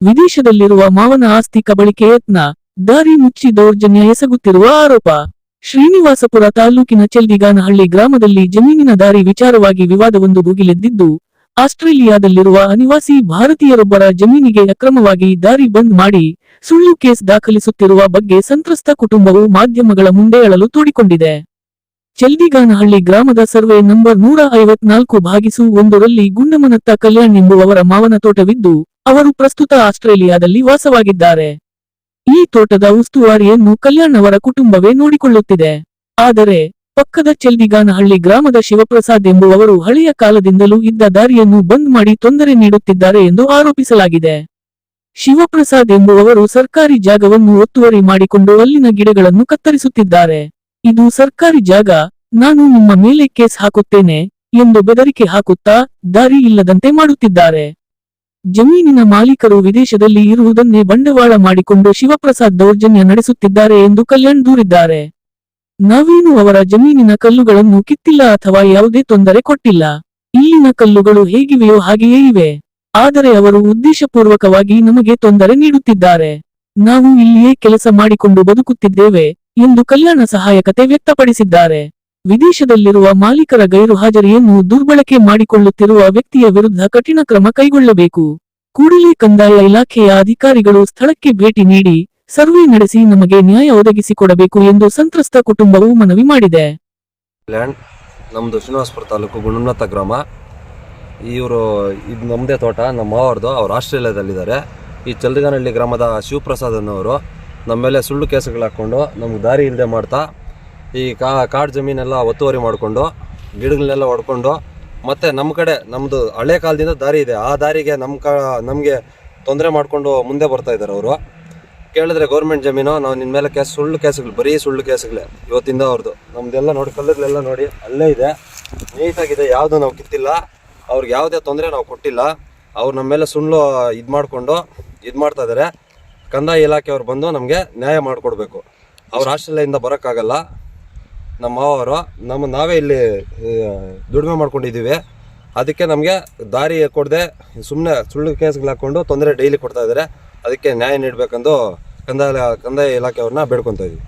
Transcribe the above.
ವಿದೇಶದಲ್ಲಿರುವ ಮಾವನ ಆಸ್ತಿ ಕಬಳಿಕೆ ಯತ್ನ, ದಾರಿ ಮುಚ್ಚಿ ದೌರ್ಜನ್ಯ ಎಸಗುತ್ತಿರುವ ಆರೋಪ. ಶ್ರೀನಿವಾಸಪುರ ತಾಲೂಕಿನ ಚೆಲ್ದಿಗಾನಹಳ್ಳಿ ಗ್ರಾಮದಲ್ಲಿ ಜಮೀನಿನ ದಾರಿ ವಿಚಾರವಾಗಿ ವಿವಾದವೊಂದು ಭುಗಿಲೆದ್ದಿದ್ದು, ಆಸ್ಟ್ರೇಲಿಯಾದಲ್ಲಿರುವ ಅನಿವಾಸಿ ಭಾರತೀಯರೊಬ್ಬರ ಜಮೀನಿಗೆ ಅಕ್ರಮವಾಗಿ ದಾರಿ ಬಂದ್ ಮಾಡಿ ಸುಳ್ಳು ಕೇಸ್ ದಾಖಲಿಸುತ್ತಿರುವ ಬಗ್ಗೆ ಸಂತ್ರಸ್ತ ಕುಟುಂಬವು ಮಾಧ್ಯಮಗಳ ಮುಂದೆ ಅಳಲು ತೋಡಿಕೊಂಡಿದೆ. ಚೆಲ್ದಿಗಾನಹಳ್ಳಿ ಗ್ರಾಮದ ಸರ್ವೆ ನಂಬರ್ ನೂರ ಐವತ್ನಾಲ್ಕು ಭಾಗಿಸು ಒಂದರಲ್ಲಿ ಗುಂಡಮನತ್ತ ಕಲ್ಯಾಣ್ ಎಂಬುವವರ ಮಾವನ ತೋಟವಿದ್ದು ಅವರು ಪ್ರಸ್ತುತ ಆಸ್ಟ್ರೇಲಿಯಾದಲ್ಲಿ ವಾಸವಾಗಿದ್ದಾರೆ. ಈ ತೋಟದ ಉಸ್ತುವಾರಿಯನ್ನು ಕಲ್ಯಾಣ್ ಅವರ ಕುಟುಂಬವೇ ನೋಡಿಕೊಳ್ಳುತ್ತಿದೆ. ಆದರೆ, ಪಕ್ಕದ ಚೆಲ್ದಿಗಾನಹಳ್ಳಿ ಗ್ರಾಮದ ಶಿವಪ್ರಸಾದ್ ಎಂಬುವವರು ಹಳೆಯ ಕಾಲದಿಂದಲೂ ಇದ್ದ ದಾರಿಯನ್ನು ಬಂದ್ ಮಾಡಿ ತೊಂದರೆ ನೀಡುತ್ತಿದ್ದಾರೆ ಎಂದು ಆರೋಪಿಸಲಾಗಿದೆ. ಶಿವಪ್ರಸಾದ್ ಎಂಬುವವರು ಸರ್ಕಾರಿ ಜಾಗವನ್ನು ಒತ್ತುವರಿ ಮಾಡಿಕೊಂಡು ಅಲ್ಲಿನ ಗಿಡಗಳನ್ನು ಕತ್ತರಿಸುತ್ತಿದ್ದಾರೆ. ಇದು ಸರ್ಕಾರಿ ಜಾಗ, ನಾನು ನಿಮ್ಮ ಮೇಲೆ ಕೇಸ್ ಹಾಕುತ್ತೇನೆ ಎಂದು ಬೆದರಿಕೆ ಹಾಕುತ್ತಾ ದಾರಿ ಇಲ್ಲದಂತೆ ಮಾಡುತ್ತಿದ್ದಾರೆ. ಜಮೀನಿನ ಮಾಲೀಕರು ವಿದೇಶದಲ್ಲಿ ಇರುವುದನ್ನೇ ಬಂಡವಾಳ ಮಾಡಿಕೊಂಡು ಶಿವಪ್ರಸಾದ್ ದೌರ್ಜನ್ಯ ನಡೆಸುತ್ತಿದ್ದಾರೆ ಎಂದು ಕಲ್ಯಾಣ್ ದೂರಿದ್ದಾರೆ. ನವೀನು ಅವರ ಜಮೀನಿನ ಕಲ್ಲುಗಳನ್ನು ಕಿತ್ತಿಲ್ಲ ಅಥವಾ ಯಾವುದೇ ತೊಂದರೆ ಕೊಟ್ಟಿಲ್ಲ. ಇಲ್ಲಿನ ಕಲ್ಲುಗಳು ಹೇಗಿವೆಯೋ ಹಾಗೆಯೇ ಇವೆ. ಆದರೆ ಅವರು ಉದ್ದೇಶಪೂರ್ವಕವಾಗಿ ನಮಗೆ ತೊಂದರೆ ನೀಡುತ್ತಿದ್ದಾರೆ. ನಾವು ಇಲ್ಲಿಯೇ ಕೆಲಸ ಮಾಡಿಕೊಂಡು ಬದುಕುತ್ತಿದ್ದೇವೆ ಎಂದು ಕಲ್ಯಾಣ ಸಹಾಯಕತೆ ವ್ಯಕ್ತಪಡಿಸಿದ್ದಾರೆ. ವಿದೇಶದಲ್ಲಿರುವ ಮಾಲೀಕರ ಗೈರು ಹಾಜರಿಯನ್ನು ದುರ್ಬಳಕೆ ಮಾಡಿಕೊಳ್ಳುತ್ತಿರುವ ವ್ಯಕ್ತಿಯ ವಿರುದ್ಧ ಕಠಿಣ ಕ್ರಮ ಕೈಗೊಳ್ಳಬೇಕು. ಕೂಡಲೇ ಕಂದಾಯ ಇಲಾಖೆಯ ಅಧಿಕಾರಿಗಳು ಸ್ಥಳಕ್ಕೆ ಭೇಟಿ ನೀಡಿ ಸರ್ವೆ ನಡೆಸಿ ನಮಗೆ ನ್ಯಾಯ ಒದಗಿಸಿಕೊಡಬೇಕು ಎಂದು ಸಂತ್ರಸ್ತ ಕುಟುಂಬವು ಮನವಿ ಮಾಡಿದೆ. ನಮ್ಮದು ಶ್ರೀನಿವಾಸಪುರ ತಾಲೂಕು ಗುಣಮತ್ತ ಗ್ರಾಮ. ಇವರು, ಇದು ನಮ್ಮದೇ ತೋಟ, ನಮ್ಮ ಅವ್ರದ್ದು ಅವ್ರು ಆಸ್ಟ್ರೇಲಿಯಾದಲ್ಲಿದ್ದಾರೆ. ಈ ಚಲ್ದಗಾನಹಳ್ಳಿ ಗ್ರಾಮದ ಶಿವಪ್ರಸಾದ್ ಅನ್ನೋರು ನಮ್ಮ ಮೇಲೆ ಸುಳ್ಳು ಕೇಸುಗಳು ಹಾಕ್ಕೊಂಡು ನಮ್ಗೆ ದಾರಿ ಇಲ್ಲದೆ ಮಾಡ್ತಾ ಈ ಕಾ ಕಾಡು ಜಮೀನೆಲ್ಲ ಒತ್ತುವರಿ ಮಾಡಿಕೊಂಡು ಗಿಡಗಳನ್ನೆಲ್ಲ ಹೊಡ್ಕೊಂಡು ಮತ್ತು ನಮ್ಮ ಕಡೆ ನಮ್ಮದು ಹಳೆ ಕಾಲದಿಂದ ದಾರಿ ಇದೆ. ಆ ದಾರಿಗೆ ನಮ್ಮ ನಮಗೆ ತೊಂದರೆ ಮಾಡಿಕೊಂಡು ಮುಂದೆ ಬರ್ತಾ ಇದ್ದಾರೆ ಅವರು. ಕೇಳಿದ್ರೆ ಗೌರ್ಮೆಂಟ್ ಜಮೀನು, ನಾವು ನಿನ್ನ ಮೇಲೆ ಕೇಸ್, ಸುಳ್ಳು ಕೇಸುಗಳು, ಬರೀ ಸುಳ್ಳು ಕೇಸುಗಳೇ ಇವತ್ತಿಂದ ಅವ್ರದ್ದು ನಮ್ದೆಲ್ಲ ನೋಡಿ, ಕಲ್ಲುಗಳೆಲ್ಲ ನೋಡಿ, ಅಲ್ಲೇ ಇದೆ. ನೀಟಾಗಿದೆ, ಯಾವುದು ನಾವು ಕಿತ್ತಿಲ್ಲ. ಅವ್ರಿಗೆ ಯಾವುದೇ ತೊಂದರೆ ನಾವು ಕೊಟ್ಟಿಲ್ಲ. ಅವ್ರು ನಮ್ಮ ಮೇಲೆ ಸುಳ್ಳು ಇದು ಮಾಡಿಕೊಂಡು, ಇದು ಮಾಡ್ತಾ ಇದ್ದಾರೆ ಕಂದಾಯ ಇಲಾಖೆಯವ್ರು ಬಂದು ನಮಗೆ ನ್ಯಾಯ ಮಾಡಿಕೊಡ್ಬೇಕು. ಅವ್ರ ಆಸ್ಟ್ರೇಲಿಯಾದಿಂದ ಬರೋಕ್ಕಾಗಲ್ಲ. ನಮ್ಮ ಮಾವರು ನಮ್ಮ ನಾವೇ ಇಲ್ಲಿ ದುಡಿಮೆ ಮಾಡ್ಕೊಂಡಿದ್ದೀವಿ. ಅದಕ್ಕೆ ನಮಗೆ ದಾರಿ ಕೊಡದೆ ಸುಮ್ಮನೆ ಸುಳ್ಳು ಕೇಸ್ಗಳು ಹಾಕ್ಕೊಂಡು ತೊಂದರೆ ಡೈಲಿ ಕೊಡ್ತಾ ಇದ್ದಾರೆ. ಅದಕ್ಕೆ ನ್ಯಾಯ ನೀಡಬೇಕೆಂದು ಕಂದಾಯ ಕಂದಾಯ ಇಲಾಖೆಯವ್ರನ್ನ ಬೇಡ್ಕೊತಾ ಇದ್ದೀವಿ.